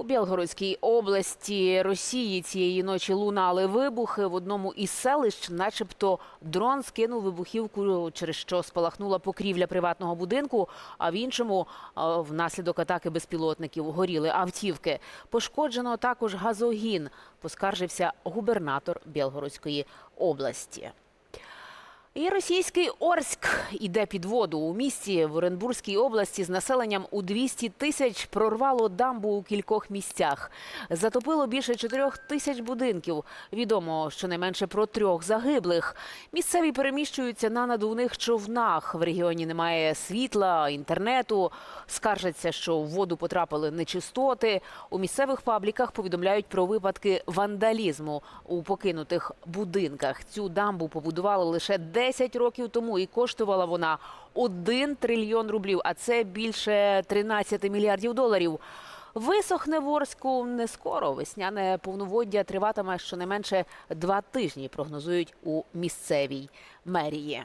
У Білгородській області Росії цієї ночі лунали вибухи. В одному із селищ, начебто, дрон скинув вибухівку, через що спалахнула покрівля приватного будинку. А в іншому, внаслідок атаки безпілотників, горіли автівки. Пошкоджено також газогін. Поскаржився губернатор Білгородської області. І російський Орськ іде під воду. У місті в Оренбурзькій області з населенням у 200 тисяч прорвало дамбу у кількох місцях. Затопило більше 4 тисяч будинків. Відомо щонайменше про трьох загиблих. Місцеві переміщуються на надувних човнах. В регіоні немає світла, інтернету. Скаржаться, що в воду потрапили нечистоти. У місцевих пабліках повідомляють про випадки вандалізму у покинутих будинках. Цю дамбу побудували лише 10 років тому, і коштувала вона 1 трильйон рублів, а це більше 13 мільярдів доларів. Висохне в Орську не скоро. Весняне повноводдя триватиме щонайменше два тижні, прогнозують у місцевій мерії.